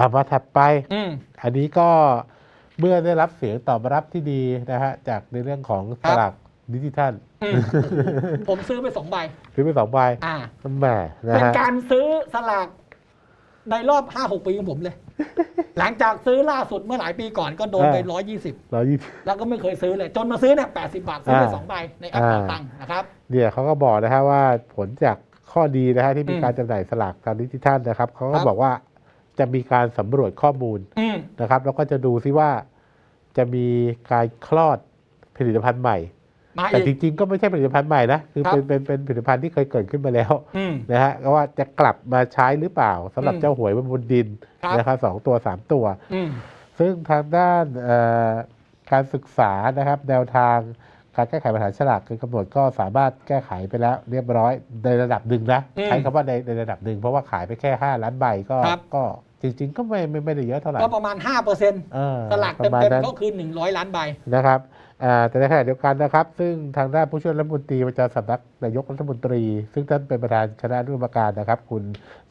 อ่ามาถัดไป อืม อันนี้ก็เมื่อได้รับเสียงตอบรับที่ดีนะฮะจากในเรื่องของคสรับลากดิจิทัลอืม ผมซื้อไปสองใบ ซื้อไปสองใบอ่า แหมนะเป็นฮะการซื้อสลากในรอบห้าหกปีของผมเลย หลังจากซื้อล่าสุดเมื่อหลายปีก่อนก็โดนไปร้อยยี่สิบร้อยยี่แล้วก็ไม่เคยซื้อเลย จนมาซื้อเนี่ยแปดสิบาทซื้อไปอ่าสองใบในแอปอ่าเป๋าตังค์นะครับ เนี่ยเขาก็บอกนะฮะว่าผลจากข้อดีนะฮะที่มีอืมการจำหน่ายสลากทางดิจิทัลนะครับเขาคก็รับ บอกว่า จะมีการสำรวจข้อมูลอืมนะครับ แล้วก็จะดูซิว่าจะมีการคลอดผลิตภัณฑ์ใหม่ มาแต่อีกจริงๆ ก็ไม่ใช่ผลิตภัณฑ์ใหม่นะ คือครับ เป็นเป็นเป็นผลิตภัณฑ์ที่เคยเกิดขึ้นมาแล้วอืม นะฮะก็ว่าจะกลับมาใช้หรือเปล่าสำหรับอืมเจ้าหวยบนดินครับ นะครับสองตัวสามตัว อืม ซึ่งทางด้านเอ่อการศึกษานะครับแนวทางการแก้ไขปัญหาฉลากคือกำหนดก็สามารถแก้ไขไปแล้วเรียบร้อยในระดับหนึ่งนะอืมใช้คำว่าในในระดับหนึ่งเพราะว่าขายไปแค่ 5 ล้านใบก็ครับ ก็ จริงๆ ก็ไม่ไม่ไม่ได้เยอะเท่าไหร่ก็ประมาณห้าเปอร์เซ็นต์เออสลากปเต็ระมาณมนั้นๆก็คือหนึ่งร้อยล้านใบนะครับอ่าแต่ในขณะเดียวกันนะครับ ซึ่งทางด้านผู้ช่วยรัฐมนตรีประจำสำนักนายกรัฐมนตรี ซึ่งท่านเป็นประธานคณะอนุกรรมการนะครับ คุณ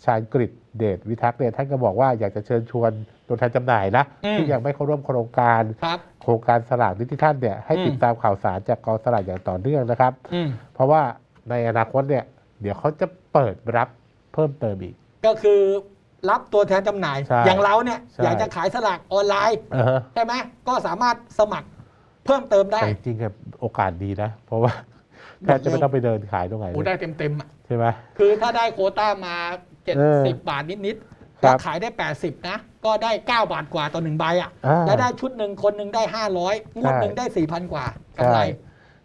ชาญกฤษเดชวิทักษ์เนี่ยท่านก็บอกว่าอยากจะเชิญชวนตัวแทนจำหน่ายนะอืมที่ยังไม่เข้าร่วมโครงการครับโครงการสลากดิจิทัลเนี่ยให้อืมติดตามข่าวสารจากกองสลากอย่างต่อเนื่องนะครับอืมเพราะว่าในอนาคตเนี่ยเดี๋ยวเขาจะเปิดรับเพิ่มเติมอีก ก็คือ รับตัวแทนจำหน่าย ใช่อย่างเราเนี่ยใช่ อยากจะขายสลากออนไลน์เออใช่ไหมก็สามารถสมัครเพิ่มเติมได้ แต่จริงๆอะโอกาสดีนะ เพราะว่าแทบจะไม่ต้องไปเดินขายตรงไหนโอ้เลยได้เต็มๆอะใช่ไหม คือถ้าได้โควต้ามา เออ70 บาทนิดๆครัแล้วบขายได้ 80 นะ ก็ได้ 9 บาทกว่าต่อหนึ่งใบอะอ่าแล้วได้ชุดหนึ่งคนหนึ่งได้ 500งวดหนึ่งได้ 4,000 กว่ากำไร ใช่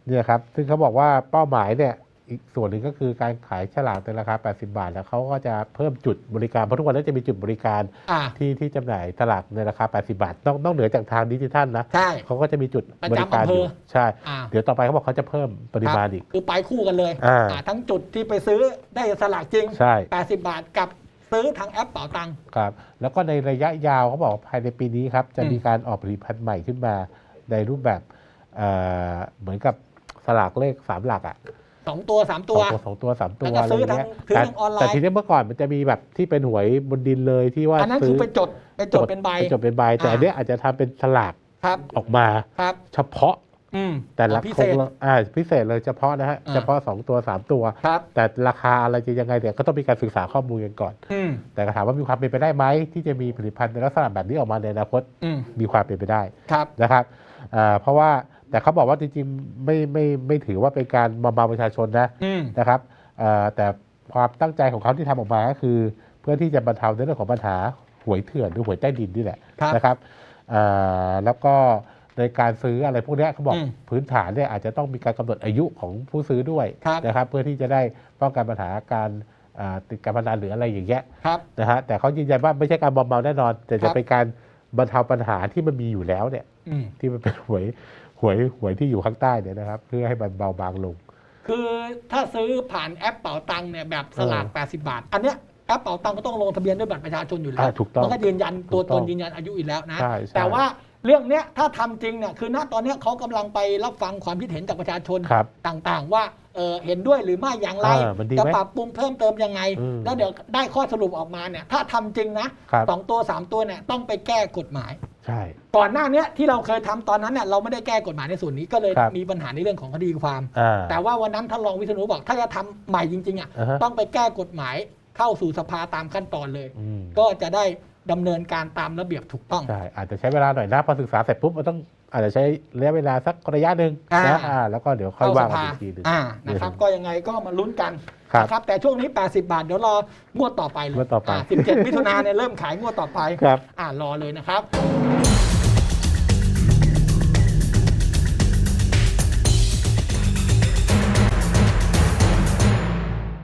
เนี่ยครับ ซึ่งเขาบอกว่าเป้าหมายเนี่ย อีกส่วนหนึ่งก็คือการขายฉลากในราคา 80 บาท แล้วเขาก็จะเพิ่มจุดบริการเพราะทุกวันนี้จะมีจุดบริการอ่า ที่ที่จำหน่ายฉลากในราคา 80 บาทนอกนอกเหนือจากทางดิจิทัลนะใช่ เขาก็จะมีจุดประบจำริการอยู่อำเภอ ใช่ อ่าเดี๋ยวต่อไปเขาบอกเขาจะเพิ่มปริมาณอีก คือไปคู่กันเลยอ่า อ่าทั้งจุดที่ไปซื้อได้สลากจริง ใช่80 บาทกับซื้อทางแอปเป๋าตังค์ ครับ แล้วก็ในระยะยาวเขาบอกว่าภายในปีนี้ครับจะอืม มีการออกผลิตภัณฑ์ใหม่ขึ้นมาในรูปแบบเอ่อเหมือนกับสลากเลขสามหลักอะ สองตัวสามตัว สองตัวสามตัวแล้วก็อะไรซื้ออย่างเงี้ยทางซื้อแต่ทางออนไลน์ แต่ทีนี้เมื่อก่อนมันจะมีแบบที่เป็นหวยบนดินเลยที่ว่าอันนั้นซื้คือไปจดไปจดเป็นใบจดเป็นใบ แต่อ่าอันเนี้ยอาจจะทำเป็นสลากครับออกมาครับเฉพาะอืมแต่ละพิโคเศษรงอ่าพิเศษเลยเฉพาะนะฮะอ่าเฉพาะสองตัวสามตัวครับแต่ราคาอะไรจะยังไงเนี่ยก็ต้องมีการศึกษาข้อมูลกันก่อนอืมแต่ก็ถามว่ามีความเป็นไปได้ไหมที่จะมีผลิตภัณฑ์ในลักษณะแบบนี้ออกมาในอนาคตอืมมีความเป็นไปได้ครับนะครับอ่าเพราะว่า แต่เขาบอกว่าจริงๆไม่ไม่ไม่ถือว่าเป็นการมอมเมาประชาชนนะอืม นะครับอ่าแต่ความตั้งใจของเขาที่ทำออกมาก็คือ เพื่อที่จะบรรเทาในเรื่องของปัญหาหวยเถื่อนหรือหวยใต้ดินนี่แหละครับนะครับอ่าแล้วก็ในการซื้ออะไรพวกเนี้ยเขาบอกอืมพื้นฐานเนี่ยอาจจะต้องมีการกำหนดอายุของผู้ซื้อด้วยครับ นะครับ เพื่อที่จะได้ป้องกันปัญหาการอ่าติดการพนันหรืออะไรอย่างเงี้ย ครับ นะฮะแต่เขายืนยันว่าไม่ใช่การมอมเมาแน่นอน แต่ครัจะบ เป็นการบรรเทาปัญหาที่มันมีอยู่แล้วเนี่ยอืม ที่มันเป็นหวยหวยหวยที่อยู่ข้างใต้เนี่ยนะครับ เพื่อให้มันเบาบางลง คือถ้าซื้อผ่านแอปเป๋าตังค์เนี่ยแบบสลากเออ80 บาท อันเนี้ยแอปเป๋าตังค์ก็ต้องลงทะเบียนด้วยบัตรประชาชนอยู่แล้วอ่าถูกต้องมันก็ยืนยันตัวถูกต้ตอนงยืนยันอายุอีกแล้วนะใช่ใช่แต่ว่าเรื่องเนี้ยถ้าทำจริงเนี่ยคือณตอนเนี้ยเขากำลังไปรับฟังความคิดเห็นจากประชาชนครับต่างๆ ว่าเออเห็นด้วยหรือไม่อย่างไรเออมันดีไหมจะปรับปรุงเพิ่มเติมยังไงอืมแล้วเดี๋ยวได้ข้อสรุปออกมาเนี่ยถ้าทำจริงนะครับสองตัวสามตัวเนี่ยต้องไปแก้กฎหมาย ใช่ ก่อนหน้าเนี้ยที่เราเคยทำตอนนั้นเนี่ยเราไม่ได้แก้กฎหมายในส่วนนี้ก็เลยครับมีปัญหาในเรื่องของคดีความอ่าแต่ว่าวันนั้นท่านรองวิษณุบอก ถ้าจะทำใหม่จริงๆอะอ่าฮะต้องไปแก้กฎหมายเข้าสู่สภาตามขั้นตอนเลยอืมก็จะได้ดำเนินการตามระเบียบถูกต้องใช่อาจจะใช้เวลาหน่อยนะพอศึกษาเสร็จปุ๊บมันต้องอาจจะใช้ระยะเวลาสักระยะหนึ่งอ่านะอ่าแล้วก็เดี๋ยวค่อยเข้าสว่ากันภาอีกทีหนึงอ่านะครับ ก็ยังไงก็มาลุ้นกัน ครับนะครับแต่ช่วงนี้ 80 บาท เดี๋ยวรองวดต่อไปเลยงวดต่อไปา17มิถุนาเนี่ยเริ่มขายงวดต่อไปครับ อ่ารอเลยนะครับ